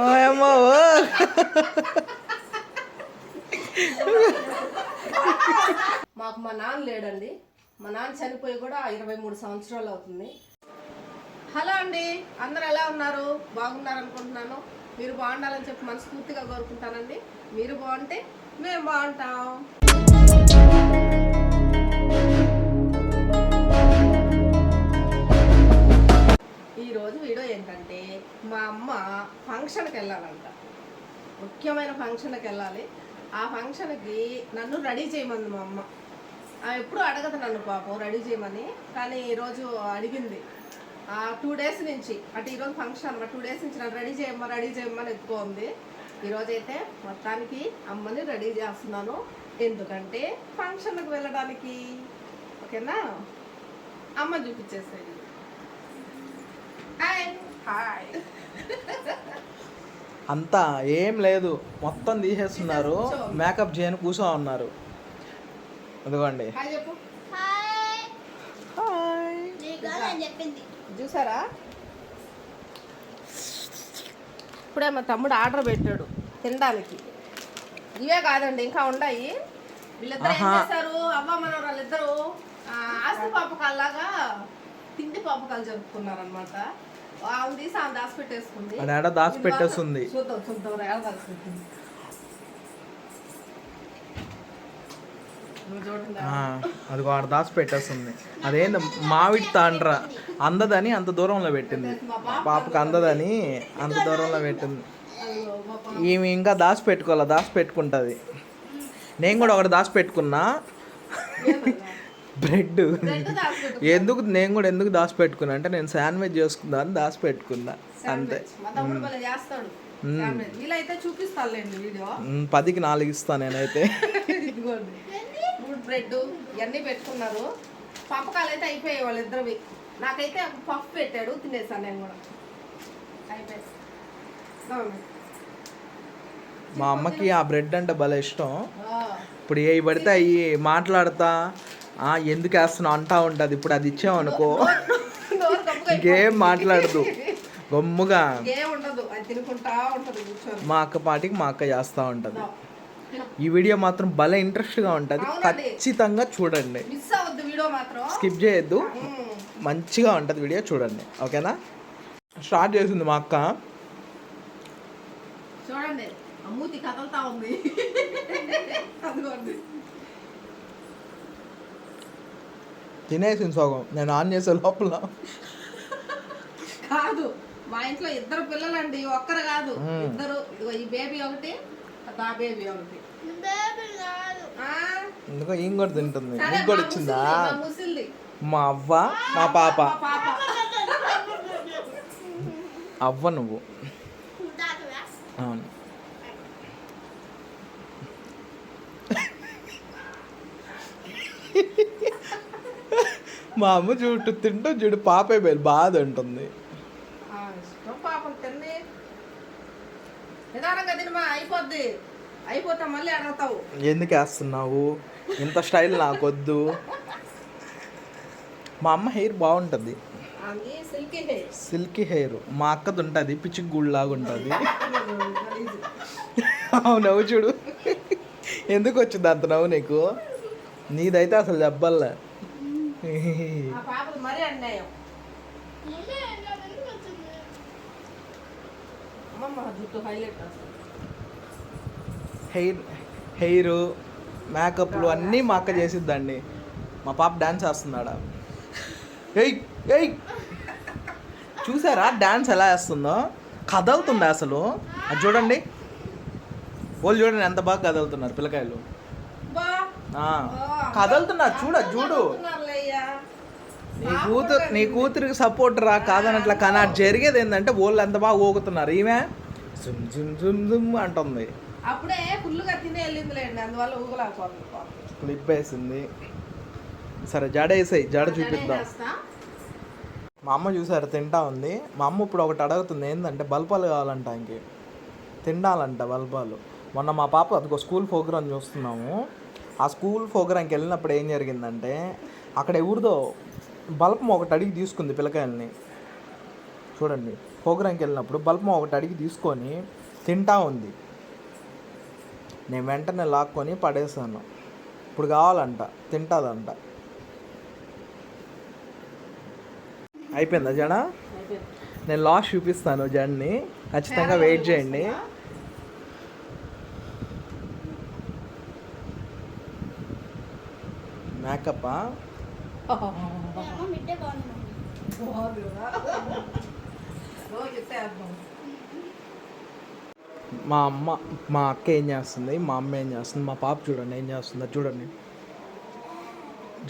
ఓయమ్మో ఓ. మాకు మా నాన్న లేడండి. మా నాన్న చనిపోయి కూడా ఇరవై మూడు సంవత్సరాలు అవుతుంది. హలో అండి. అందరు ఎలా ఉన్నారు? బాగున్నారు అనుకుంటున్నాను. మీరు బాగుండాలని చెప్పి మనస్ఫూర్తిగా కోరుకుంటానండి. మీరు బాగుంటే మేము బాగుంటాం. ఈరోజు వీడియో ఏంటంటే మా అమ్మ ఫంక్షన్కి వెళ్ళాలంట. ముఖ్యమైన ఫంక్షన్కి వెళ్ళాలి. ఆ ఫంక్షన్కి నన్ను రెడీ చేయమంది మా అమ్మ. ఎప్పుడు ఎప్పుడూ అడగదు నన్ను పాపం రెడీ చేయమని. కానీ ఈరోజు అడిగింది. ఆ టూ డేస్ నుంచి అంటే ఈరోజు ఫంక్షన్ అనమాట టూ డేస్ నుంచి నన్ను రెడీ చేయమ్మా రెడీ చేయమని ఎక్కువ ఉంది. ఈరోజైతే మొత్తానికి అమ్మని రెడీ చేస్తున్నాను. ఎందుకంటే ఫంక్షన్కి వెళ్ళడానికి. ఓకేనా? అమ్మ చూపించేసేది అంతా ఏం లేదు. మొత్తం తీసేస్తున్నారు. మేకప్ చేయని కూర్చో ఉన్నారు అదిగోండి. హాయ్ చెప్పు. హాయ్ హాయ్ నీకు అని చెప్పింది. చూసారా? ఇప్పుడే మా తమ్ముడు ఆర్డర్ పెట్టాడు తినడానికి. ఇవే కాదండి ఇంకా ఉన్నాయి. వీళ్ళిద్దరు ఏం ఆహా. చేశారు? అవ్వ మన వాళ్ళిద్దరు ఆస్తి పాపకాల్లాగా తిండి పాపకాలు జరుపుకున్నారు అనమాట ఆమె తీసి ఆమె దాచి పెట్టేసుకుంది అది ఆడ దాచి పెట్టేస్తుంది. చూద్దాం చూద్దాం ఏడ దాచి పెట్టింది నువ్వు చూడండి. ఆ, అది వాడు దాచి పెట్టేస్తుంది అదేంది మామిడి తాండ్ర. అందదని అంత దూరంలో పెట్టింది. పాపకు అందదని అంత దూరంలో పెట్టింది. ఈమె ఇంకా దాచి పెట్టుకోవాలా దాచి పెట్టుకుంటుంది నేను కూడా ఒకటి దాచి పెట్టుకున్నా బ్రెడ్. ఎందుకు నేను కూడా ఎందుకు దాచి పెట్టుకున్నా అంటే నేను శాండ్విచ్ చేసుకుందా అని దాచి పెట్టుకున్నా అంతే పదికి నాలుగు ఇస్తా నేనైతే. బ్రెడ్ ఇవన్నీ పెట్టుకున్నారు. పంపకాలు అయితే అయిపోయాయి వాళ్ళిద్దరివి. నాకైతే పఫ్ పెట్టాడు తినేసాను నేను కూడా. అయిపోయి. మా అమ్మకి ఆ బ్రెడ్ అంటే భలే ఇష్టం. ఇప్పుడు ఏ పడితే అవి మాట్లాడతా. ఎందుకు వేస్తున్నావు అంటా ఉంటుంది. ఇప్పుడు అది ఇచ్చామనుకో. ఇంకేం మాట్లాడదు. గమ్ముగా. మా అక్క పాటికి మా అక్క చేస్తూ ఉంటుంది. ఈ వీడియో మాత్రం భలే ఇంట్రెస్ట్గా ఉంటుంది. ఖచ్చితంగా చూడండి. స్కిప్ చేయొద్దు. మంచిగా ఉంటుంది వీడియో చూడండి. ఓకేనా? స్టార్ట్ చేసింది మా అక్క. చూడండి. ఆ మూతి కదలుతా ఉంది అదిగోండి తినేసింది సగం. నేను ఆన్ చేసే లోపల. కాదు మా ఇంట్లో ఇద్దరు పిల్లలండి ఒక్కరు కాదు. ఇద్దరు. ఇదిగో ఈ బేబీ ఒకటి ఆ బేబీ ఒకటి. బేబీ కాదు ఆ, ఎందుకో కూడా తింటుంది? నీకు కూడా మా ఇచ్చిందా? ముసిల్ది, మా అవ్వ మా పాప. అవ్వ నువ్వు. అవును. మా అమ్మ చూడు తింటూ చూడు పాపే బయలు బాధ ఉంటుంది ఆ, ఇష్టం పాపం తిండి నిదానంగా తినమా అయిపోద్ది. అయిపోతా మళ్ళీ అడుగుతావు. ఎందుకు వేస్తున్నావు? ఇంత స్టైల్ నాకొద్దు. మా అమ్మ హెయిర్ బాగుంటుంది. Silky hair. మా అక్కది ఉంటుంది పిచ్చి గుళ్ళలాగా ఉంటుంది అవును నవ్వు చూడు. ఎందుకు వచ్చింది అంత నవ్వు నీకు? నీదైతే అసలు ఆ పాపది మరీ అన్యాయం. మమ్మీ నా ఎందుకు వచ్చింది అమ్మమ్మ జుట్టు హైలైట్ అసలు. హెయిర్ హెయిర్ మేకప్లు అన్నీ మా అక్క చేసిద్దండి. మా పాప డాన్స్ వేస్తున్నాడా ఎయ్ ఎయ్ చూసారా డాన్స్ ఎలా వేస్తుందో కదలుతుంది అసలు? అది చూడండి. వాళ్ళు చూడండి ఎంత బాగా కదులుతున్నారు పిల్లకాయలు. కదులుతున్నారు. చూడ చూడు. నీ కూతురు నీ కూతురికి సపోర్ట్ రా కాదనట్లా కానీ అది జరిగేది ఏంటంటే వాళ్ళు ఎంత బాగా ఊగుతున్నారు. ఈమె జుమ్ జుమ్ జుమ్ జుమ్ అంటుంది. అప్పుడే ఫుల్గా తినే వెళ్ళిందిలేండి అందువల్ల ఊగలేకపోతుంది. క్లిప్ వేసింది సరే జడ వేసాయి జడ చూపిద్దాం. మా అమ్మ చూసారు తింటా ఉంది. మా అమ్మ ఇప్పుడు ఒకటి అడుగుతుంది ఏంటంటే బల్పాలు కావాలంట ఇంకే తినాలంట బల్పాలు. మొన్న మా పాప అదిగో స్కూల్ ప్రోగ్రామ్ చూస్తున్నాము. ఆ స్కూల్ ప్రోగ్రామ్కి వెళ్ళినప్పుడు ఏం జరిగిందంటే అక్కడ ఎవరిదో బల్పం ఒకటి అడిగి తీసుకుంది పిల్లకాయల్ని. చూడండి ప్రోగ్రాంకి వెళ్ళినప్పుడు బల్బం ఒకటి అడిగి తీసుకొని తింటా ఉంది. నేను వెంటనే లాక్కొని పడేసాను ఇప్పుడు కావాలంట తింటాదంట. అయిపోయిందా జడ అయిపోయింది. నేను లాస్ట్ చూపిస్తాను జడ్ని ఖచ్చితంగా వెయిట్ చేయండి. మేకప్ ఏమో మిడ్డే బాగుంది బాగుంది మా అమ్మ మా అక్క ఏం చేస్తుంది మా అమ్మ ఏం చేస్తుంది మా పాప చూడండి ఏం చేస్తుందో చూడండి.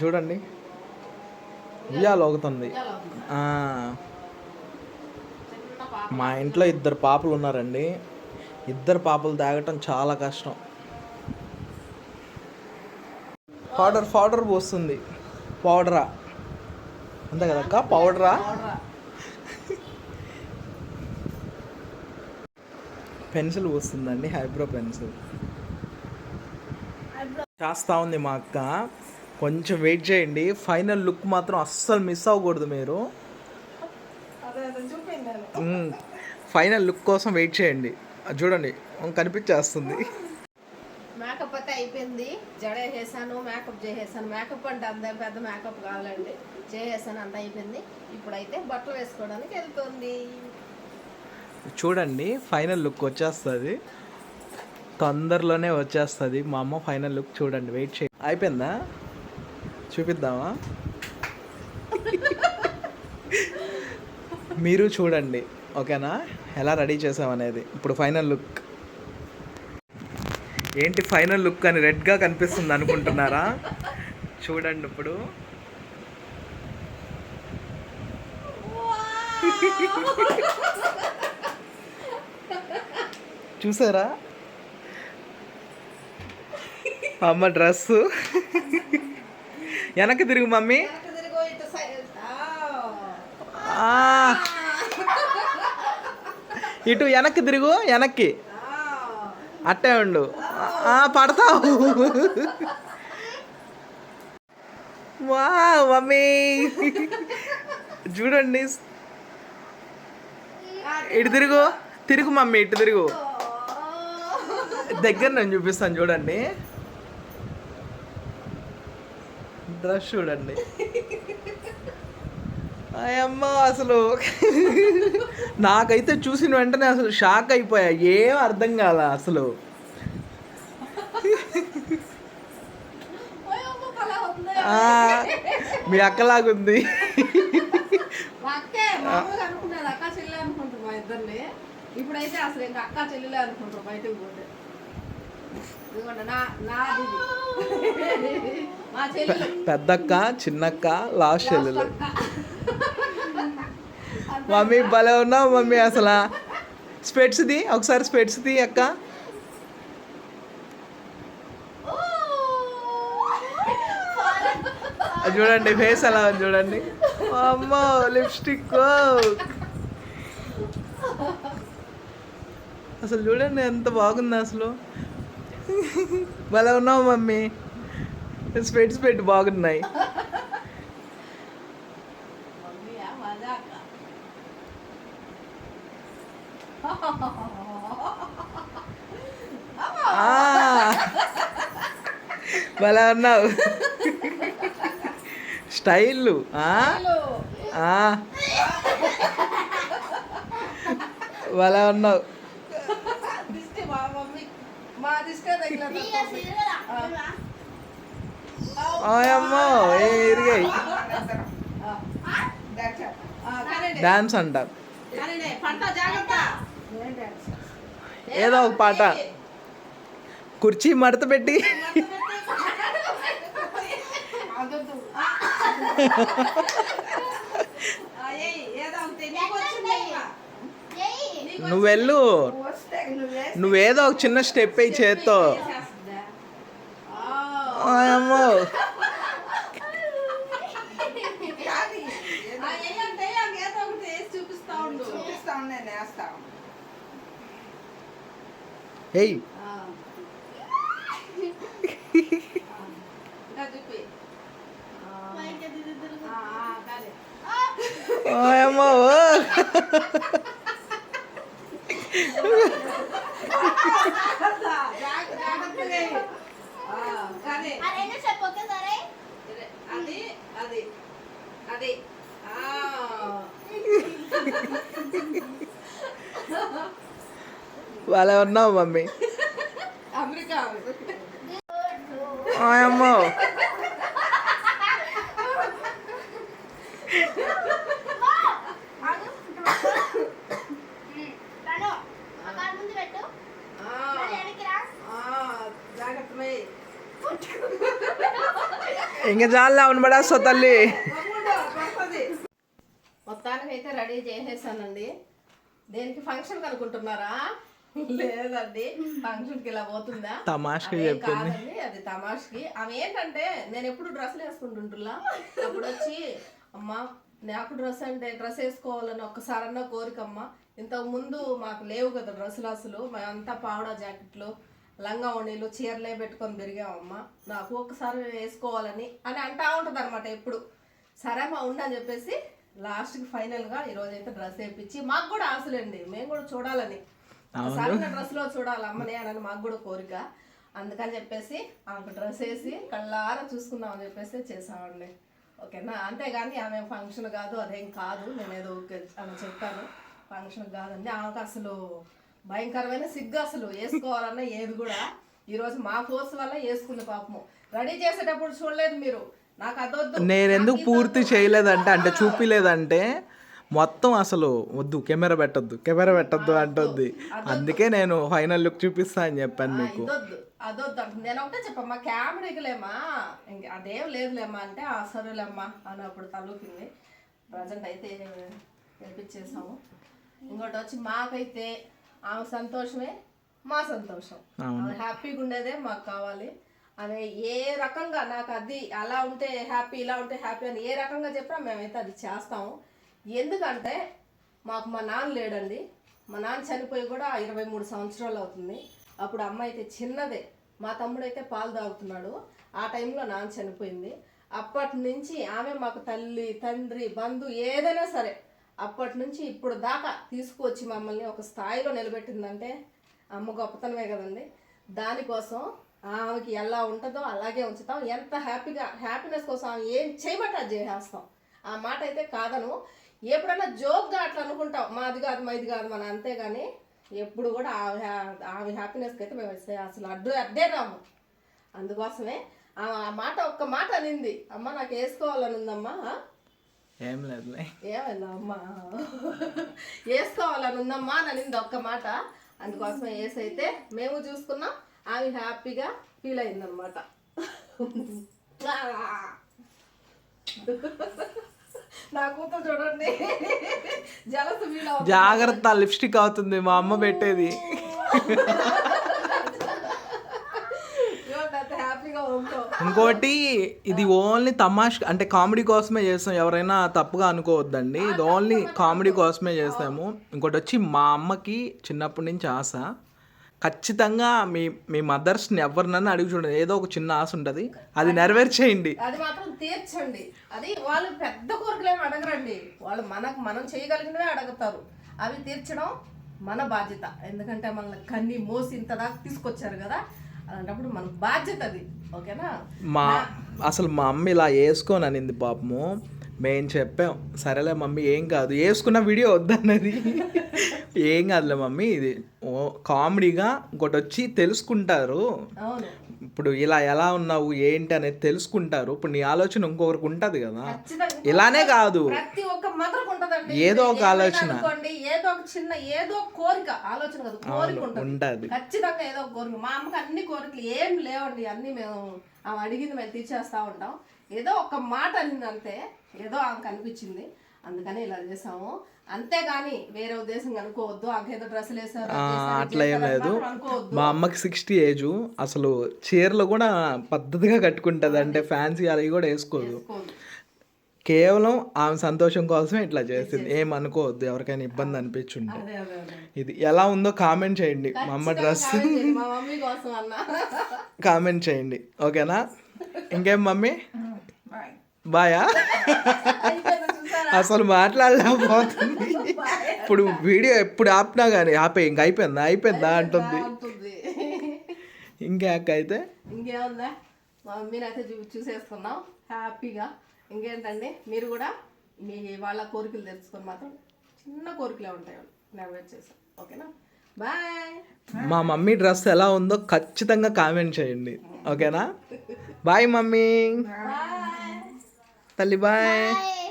చూడండి. ఉయ్యాలు మా ఇంట్లో ఇద్దరు పాపలు ఉన్నారండి. ఇద్దరు పాపలు తాగటం చాలా కష్టం. పౌడర్ పౌడర్ పోస్తుంది. పౌడరా. అంతే కదక్క పౌడరా పౌడరా. పెన్సిల్ పోస్తుందండి హైబ్రో పెన్సిల్ చేస్తా ఉంది మా అక్క. కొంచెం వెయిట్ చేయండి. ఫైనల్ లుక్ మాత్రం అస్సలు మిస్ అవ్వకూడదు మీరు. ఫైనల్ లుక్ కోసం వెయిట్ చేయండి. అది చూడండి కనిపించేస్తుంది. మేకప్ అయితే అయిపోయింది. జడ వేసేసాను మేకప్ చేసేసాను. మేకప్ అంటే అంత పెద్ద మేకప్ కావాలండి చేసేసాను అంత అయిపోయింది. ఇప్పుడైతే బట్టలు వేసుకోవడానికి వెళ్తుంది. చూడండి ఫైనల్ లుక్ వచ్చేస్తుంది. తొందరలోనే వచ్చేస్తుంది. మా అమ్మ ఫైనల్ లుక్ చూడండి వెయిట్ చే అయిపోయిందా? చూపిద్దామా? మీరు చూడండి ఓకేనా? ఎలా రెడీ చేసామనేది. ఇప్పుడు ఫైనల్ లుక్. ఏంటి ఫైనల్ లుక్ అని రెడ్గా కనిపిస్తుంది అనుకుంటున్నారా? చూడండి ఇప్పుడు. చూసారా? అమ్మ డ్రెస్సు. వెనక్కి తిరుగు మమ్మీ. ఇటు సైడ్. ఆ, ఇటు వెనక్కి తిరుగు వెనక్కి. అట్టే ఉండు. ఆ, పడతావు. వా మమ్మీ. చూడండి ఇటు తిరుగు. తిరుగు మమ్మీ ఇటు తిరుగు. దగ్గర నేను చూపిస్తాను చూడండి. డ్రెస్ చూడండి. అయ్యమ్మ అసలు నాకైతే చూసిన వెంటనే అసలు షాక్ అయిపోయా. ఏం అర్థం కాల అసలు. మీ అక్కలాగుంది. అక్కే అక్క మా ఇద్దరిని. ఇప్పుడైతే అసలు ఇంకా అక్క చెల్లెలే అనుకుంటారు బయటకు పోతే. ఇదిగోండి నా నాది ఇది. మా చెల్లి పెద్దక్క చిన్నక్క లాస్ట్ చెల్లెలు. అక్క. మమ్మీ భలే ఉన్నావు మమ్మీ అసలు. స్పెట్స్ది ఒకసారి స్పెట్స్ది అక్క. అది చూడండి ఫేస్ ఎలా ఉంది చూడండి. అమ్మో లిప్స్టిక్ అసలు చూడండి ఎంత బాగుంది అసలు. భలే ఉన్నావు మమ్మీ. స్పెట్స్ పెట్టి బాగున్నాయి. భలే ఉన్నావు. స్టైల్. భలే ఉన్నావు దిష్టి మా మమ్మీ మా దిష్టే నీకు తగిలింది. సిరగలా ఓయమ్మో ఏ ఇరిగాయి డాన్స్ అంటారు ఏదో ఒక పాట. కుర్చీ మడత పెట్టి. నువ్వు వెళ్ళు నువ్వేదో ఒక చిన్న స్టెప్ అయ్యి చేత్తో. చేసేస్తుందా? ఆ. ఓయమ్మో ఆ, ఏయంటే ఏదో ఒకటి వేసి చూపిస్తా ఉండు. ఏయ్ ఆ. ఇంకా చూపి. ఆ. మైక్ ఎత్తి తిరుగుతుంది. ఆ, ఆ, కానీ. ఓయమ్మో ఓ. జాగ్రత్త- జాగ్రత్తగా వేయి. ఆ, కానీ ఆ రెండు స్టెప్ ఒకేసారి ఇదే, అది అది అది. ఆ. వాళ్ళే ఉన్నావు మమ్మీ. అమెరికా అమ్మో ఆగు. ఉమ్, తను ఆ కాలు ముందు పెట్టు ఆ, మళ్ళీ వెనక్కి రా ఆ, జాగ్రత్త వేయి. ఇంక చాలా అవునబడేస్తా తల్లి. పడుతుంది. మొత్తానికైతే రెడీ చేసేసానండి. దేనికి ఫంక్షన్ అనుకుంటున్నారా? లేదండి. ఫంక్షన్కి ఇలా పోతుందా? తమాష్కి అదేం చెప్పింది. కాదండి అది తమాష్కి. ఆమె ఏంటంటే నేను ఎప్పుడు డ్రెస్సులు వేసుకుంటుంటున్నా. అప్పుడు వచ్చి అమ్మా నాకు డ్రెస్ అంటే డ్రెస్ వేసుకోవాలని ఒక్కసారన్నా కోరికమ్మ. ఇంతకు ముందు మాకు లేవు కదా డ్రెస్సులు అసలు. మేమంతా పావడా జాకెట్లు లంగా ఓణీలు చీరలే పెట్టుకొని పెరిగామమ్మ నాకు ఒక్కసారి వేసుకోవాలని అని అంటా ఉంటుంది అనమాట ఎప్పుడు. సరే మా ఉండని చెప్పేసి లాస్ట్కి ఫైనల్గా ఈరోజు అయితే డ్రెస్ వేయించి మాకు కూడా ఆశలండి. మేము కూడా చూడాలని. ఒకసారి నా డ్రెస్లో చూడాలి అమ్మని అని మాకు కూడా కోరిక. అందుకని చెప్పేసి ఆమెకు డ్రెస్ వేసి కళ్ళారా చూసుకుందామని చెప్పేసి చేసామండి ఓకేనా? అంతేగాని ఆమె ఫంక్షన్ కాదు అదేం కాదు. నేను ఏదో ఊరికే అని చెప్పాను. ఫంక్షన్ కాదండి. ఆమెకు అసలు భయంకరమైన సిగ్గు అసలు. వేసుకోవాలన్నా ఏది కూడా. ఈరోజు మా ఫోర్స్ వల్ల వేసుకుంది పాపము. రెడీ చేసేటప్పుడు చూడలేదు మీరు. నాకు అదొద్దు. నేను ఎందుకు పూర్తి చేయలేదంటే అంటే చూపిలేదంటే మొత్తం అసలు వద్దు. కెమెరా పెట్టొద్దు. కెమెరా పెట్టొద్దు అంటుంది అందుకే నేను ఫైనల్ లుక్ చూపిస్తా అని చెప్పాను మీకు. అదొద్దు. నేను ఒకటే చెప్పమ్మా కెమెరాకి లేమా ఇంక అదేం లేదులేమ్మా అంటే ఆ సరేలేమ్మా అని అప్పుడు తలూపింది. ప్రజెంట్ అయితే తెప్పించేసాము ఇంకోటి వచ్చి మాకైతే ఆమె సంతోషమే మా సంతోషం. ఆమె హ్యాపీగా ఉండేదే మాకు కావాలి. ఆమె ఏ రకంగా నాకు అది అలా ఉంటే హ్యాపీ ఇలా ఉంటే హ్యాపీ అని ఏ రకంగా చెప్పినా మేమైతే అది చేస్తాము. ఎందుకంటే మాకు మా నాన్న లేడండి. మా నాన్న చనిపోయి కూడా ఇరవై మూడు సంవత్సరాలు అవుతుంది. అప్పుడు అమ్మ అయితే చిన్నదే. మా తమ్ముడు అయితే పాలు తాగుతున్నాడు. ఆ టైంలో నాన్న చనిపోయింది. అప్పటి నుంచి ఆమె మాకు తల్లి తండ్రి బంధు ఏదైనా సరే అప్పటి నుంచి ఇప్పుడు దాకా తీసుకువచ్చి మమ్మల్ని ఒక స్థాయిలో నిలబెట్టిందంటే అమ్మ గొప్పతనమే కదండి. దానికోసం ఆమెకి ఎలా ఉంటుందో అలాగే ఉంచుతాం. ఎంత హ్యాపీగా హ్యాపీనెస్ కోసం ఆమె ఏం చేయమంటే అది చేసేస్తాం. ఆ మాట అయితే కాదను. ఎప్పుడన్నా జోక్గా అట్లా అనుకుంటాం. మాది కాదు మాది కాదు మన అంతేగాని ఎప్పుడు కూడా ఆమె హ్యా- ఆమె హ్యాపీనెస్కి అయితే మేము అసలు- అడ్డు అడ్డే రాము. అందుకోసమే ఆమె ఆ మాట ఒక్క మాట అనింది. అమ్మ నాకు వేసుకోవాలని ఉందమ్మా ఏం లేదులే ఏమైందా అమ్మా వేసుకోవాలని ఉందమ్మా అనింది ఒక్క మాట. అందుకోసం వేసైతే మేము చూసుకున్నాం ఆమె హ్యాపీగా ఫీల్ అయిందనమాట నా కూతురు చూడండి. జలసు ఫీల్ జాగ్రత్త లిప్స్టిక్ అవుతుంది మా అమ్మ పెట్టేది చూడండి అంత హ్యాపీగా ఉంటాం ఇంకోటి ఇది ఓన్లీ తమాష్ అంటే కామెడీ కోసమే చేస్తాం. ఎవరైనా తప్పుగా అనుకోవద్దండి. ఇది ఓన్లీ కామెడీ కోసమే చేస్తాము. ఇంకోటి వచ్చి మా అమ్మకి చిన్నప్పటి నుంచి ఆశ. ఖచ్చితంగా మీ మీ మదర్స్ని ఎవరినన్నా అడిగి చూడండి. ఏదో ఒక చిన్న ఆశ ఉంటుంది. అది నెరవేర్చేయండి. అది మాత్రం తీర్చండి. అది వాళ్ళు పెద్ద కోరికలేమి అడగరండి. వాళ్ళు మనకు మనం చేయగలిగినవే అడుగుతారు. అవి తీర్చడం మన బాధ్యత. ఎందుకంటే మనల్ని కన్ని మోసి ఇంత దాకా తీసుకొచ్చారు కదా. అలాంటప్పుడు మన బాధ్యత అది. ఓకేనా? మా అసలు మా అమ్మ ఇలా వేసుకోని అనింది పాపము. మేము చెప్పాం సరేలే మమ్మీ ఏం కాదు. వేసుకున్న వీడియో వద్దన్నది. ఏం కాదులే మమ్మీ ఇది ఓ కామెడీగా ఇంకోటి వచ్చి తెలుసుకుంటారు ఇప్పుడు ఇలా ఎలా ఉన్నావు ఏంటి అనేది తెలుసుకుంటారు. ఇప్పుడు నీ ఆలోచన ఇంకొకరికి ఉంటుంది కదా. ఇలానే కాదు. ఏదో ఒక ఆలోచన. అనుకోండి ఏదో ఒక చిన్న ఏదో ఒక కోరిక. ఆలోచన కాదు కోరిక ఉంటుంది. ఉంటుంది. ఖచ్చితంగా ఏదో ఒక కోరిక. మా అమ్మకి అన్ని కోరికలు ఏం లేవండి. అన్ని మేము అడిగింది మేము తీర్చేస్తా ఉంటాం. ఏదో ఒక మాట అనింది అంతే ఏదో ఆమెకు అనిపించింది. అందుకని ఇలా చేసాము అంతేగాని వేరే ఉద్దేశం అనుకోవద్దు. ఆమెకేదో డ్రెస్సులు వేసారు అట్లా ఏం లేదు. మా అమ్మకి సిక్స్టీ ఏజ్. అసలు చీరలు కూడా పద్ధతిగా కట్టుకుంటుంది అంటే ఫ్యాన్సీ అవి కూడా వేసుకోదు. కేవలం ఆమె సంతోషం కోసమే ఇట్లా చేసింది. ఏం అనుకోవద్దు ఎవరికైనా ఇబ్బంది అనిపించుంటే. ఇది ఎలా ఉందో కామెంట్ చేయండి. మా అమ్మ డ్రెస్. కామెంట్ చేయండి. ఓకేనా? ఇంకేం మమ్మీ? బాయ్? అసలు మాట్లాడలేకపోతుంది. ఇప్పుడు వీడియో ఎప్పుడు ఆపినా కానీ ఆపే ఇంక అయిపోయిందా? అయిపోయిందా? అంటుంది. ఇంకా అక్క అయితే ఇంకేముందా? మా మమ్మీని అయితే చూ చూసేసుకున్నాం హ్యాపీగా. ఇంకేంటండి? మీరు కూడా మీ వాళ్ళ కోరికలు తెచ్చుకొని మాత్రం చిన్న కోరికలే ఉంటాయి. నెరవేర్చేసాం ఓకేనా? బాయ్ మా మమ్మీ డ్రెస్ ఎలా ఉందో ఖచ్చితంగా కామెంట్ చేయండి. ఓకేనా? Bye mummy. తల్లి బాయ్.